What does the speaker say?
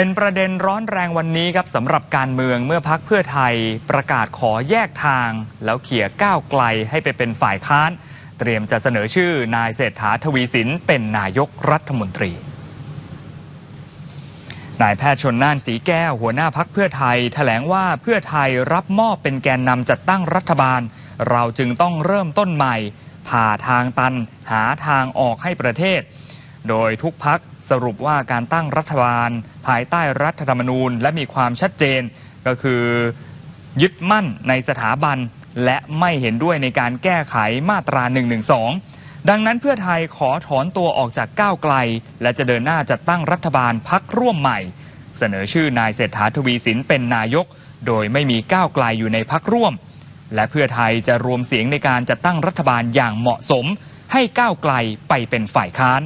เป็นประเด็นร้อนแรงวันนี้ครับสำหรับการเมืองเมื่อพักเพื่อไทยประกาศขอแยกทาง แล้วเขี่ยก้าวไกลให้ไปเป็นฝ่ายค้าน เตรียมจะเสนอชื่อนายเศรษฐาทวีสินเป็นนายกรัฐมนตรีนายแพทย์ชนน่านสีแก้วหัวหน้าพักเพื่อไทยแถลงว่าเพื่อไทยรับมอบเป็นแกนนำจัดตั้งรัฐบาล เราจึงต้องเริ่มต้นใหม่ผ่าทางตันหาทางออกให้ประเทศ โดยทุกพักสรุปว่าการตั้งรัฐบาล ภายใต้รัฐธรรมนูญ และมีความชัดเจนก็คือยึดมั่นในสถาบัน และไม่เห็นด้วยในการแก้ไขมาตรา 112 ดังนั้นเพื่อไทยขอถอนตัวออกจากก้าวไกล และจะเดินหน้าจัดตั้งรัฐบาลพักร่วมใหม่ เสนอชื่อนายเศรษฐาทวีสินเป็นนายก โดยไม่มีก้าวไกลอยู่ในพักร่วม และเพื่อไทยจะรวมเสียงในการจัดตั้งรัฐบาลอย่างเหมาะสม ให้ก้าวไกลไปเป็นฝ่ายค้าน